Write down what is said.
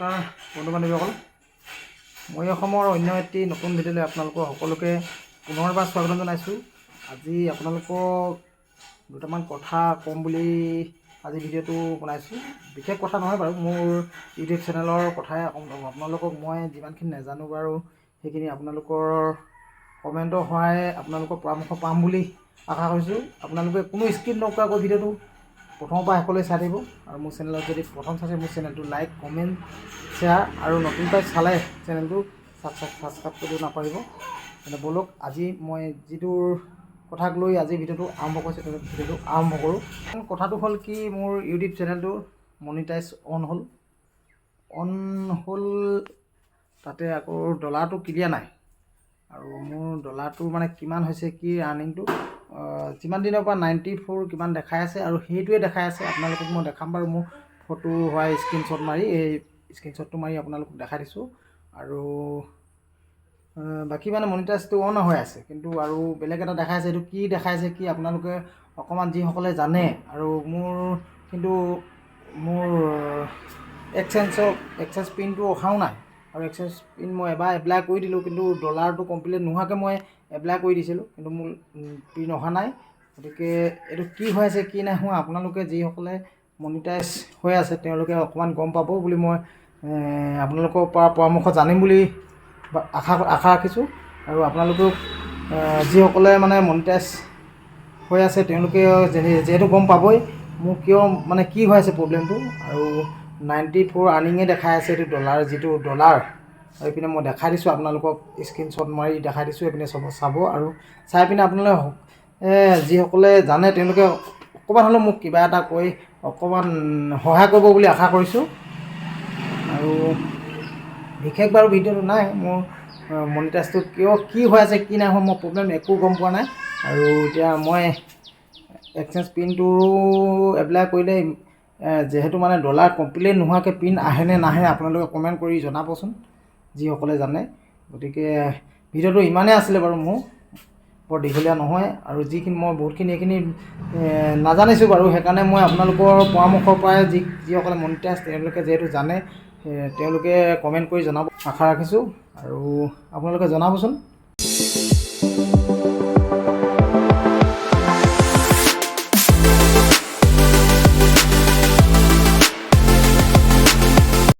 নমস্কাৰ বন্ধু বান্ধৱীসকল মই অসমৰ অন্য এটি নতুন ভিডিঅ'লৈ আপোনালোকক সকলোকে পুনৰবাৰ স্বাগতম জনাইছোঁ। আজি আপোনালোকক দুটামান কথা ক'ম বুলি আজি ভিডিঅ'টো বনাইছোঁ। বিশেষ কথা নহয় বাৰু মোৰ ইউটিউব চেনেলৰ কথাই আপোনালোকক মই যিমানখিনি নাজানো বাৰু সেইখিনি আপোনালোকৰ কমেণ্টৰ সহায়ে আপোনালোকৰ পৰামৰ্শ পাম বুলি আশা কৰিছোঁ। আপোনালোকে কোনো স্কিপ নকৰাকৈ ভিডিঅ'টো প্ৰথমৰ পৰা শেষলৈ চাই থাকিব আৰু মোৰ চেনেলত যদি প্ৰথম চাইছে মোৰ চেনেলটো লাইক, কমেণ্ট, শ্বেয়াৰ আৰু নতুনকৈ চালে চেনেলটো ছাবস্ক্ৰাইব কৰিব নাপাৰিব তেনে ব'লক, আজি মই যিটোৰ কথাক লৈ আজি ভিডিঅ'টো আৰম্ভ কৰিছোঁ তেনে ভিডিঅ'টো আৰম্ভ কৰোঁ। কথাটো হ'ল কি, মোৰ ইউটিউব চেনেলটো মনিটাইজ অন হ'ল। অন হ'ল, তাতে আকৌ ডলাৰটো ক্লিয়াৰ নাই। আৰু মোৰ ডলাৰটো মানে কিমান হৈছে, কি আৰ্নিংটো যিমান দিনৰ পৰা নাইণ্টি ফ'ৰ কিমান দেখাই আছে আৰু সেইটোৱে দেখাই আছে আপোনালোকক মই দেখাম বাৰু মোৰ ফটো হোৱাই স্ক্ৰীণশ্বট মাৰি এই স্ক্ৰীণশ্বটটো মাৰি আপোনালোকক দেখাই দিছোঁ। আৰু বাকী মানে মনিটাইজটো অন হৈ আছে কিন্তু আৰু বেলেগ এটা দেখাইছে এইটো কি দেখাইছে কি আপোনালোকে অকণমান যিসকলে জানে আৰু মোৰ কিন্তু মোৰ এক্সেঞ্জৰ এক্সেঞ্জ পিনটো অহাও নাই। আৰু এক্সেঞ্জ পিন মই এবাৰ এপ্লাই কৰি দিলোঁ কিন্তু ডলাৰটো কমপ্লিট নোহোৱাকৈ মই এপ্লাই কৰি দিছিলোঁ কিন্তু মোৰ পিন অহা নাই। গতিকে এইটো কি হৈ আছে কি নাই হোৱা আপোনালোকে যিসকলে মনিটাইজ হৈ আছে তেওঁলোকে অকণমান গম পাব বুলি মই আপোনালোকৰ পৰা পৰামৰ্শ জানিম বুলি আশা আশা ৰাখিছোঁ। আৰু আপোনালোকক এ, যিসকলে মানে মনিটাইজ হৈ আছে তেওঁলোকে যিহেতু গম পাবই মোৰ কিয় মানে কি হৈ আছে প্ৰব্লেমটো আৰু নাইণ্টি ফ'ৰ আৰ্নিঙে দেখাই আছে এইটো ডলাৰ যিটো ডলাৰ এইপিনে মই দেখাই দিছোঁ আপোনালোকক স্ক্ৰীণশ্বট মাৰি দেখাই দিছোঁ এইপিনে চাব চাব আৰু চাই পিনে আপোনালোকে যিসকলে জানে তেওঁলোকে অকণমান হ'লেও মোক কিবা এটা কৈ অকণমান সহায় কৰিব বুলি আশা কৰিছোঁ। আৰু বিশেষ বাৰু ভিডিঅ'টো নাই মোৰ মনিটাইজটো কিয় কি হৈ আছে কি নাই হোৱা মই প্ৰব্লেম একো গম পোৱা নাই। আৰু এতিয়া মই এক্সেঞ্জ পিনটো এপ্লাই কৰিলে যিহেতু মানে ডলাৰ কমপ্লিট নোহোৱাকৈ পিন আহেনে নাহে আপোনালোকে কমেণ্ট কৰি জনাবচোন যিসকলে জানে। গতিকে ভিডিঅ'টো ইমানেই আছিলে বাৰু মোৰ বৰ দীঘলীয়া নহয় আৰু যিখিনি মই বহুতখিনি এইখিনি নাজানিছোঁ বাৰু সেইকাৰণে মই আপোনালোকৰ পৰামৰ্শৰ পৰাই যি যিসকলে মনিটাইজ তেওঁলোকে যিহেতু জানে তেওঁলোকে কমেণ্ট কৰি জনাব আশা ৰাখিছোঁ আৰু আপোনালোকে জনাবচোন।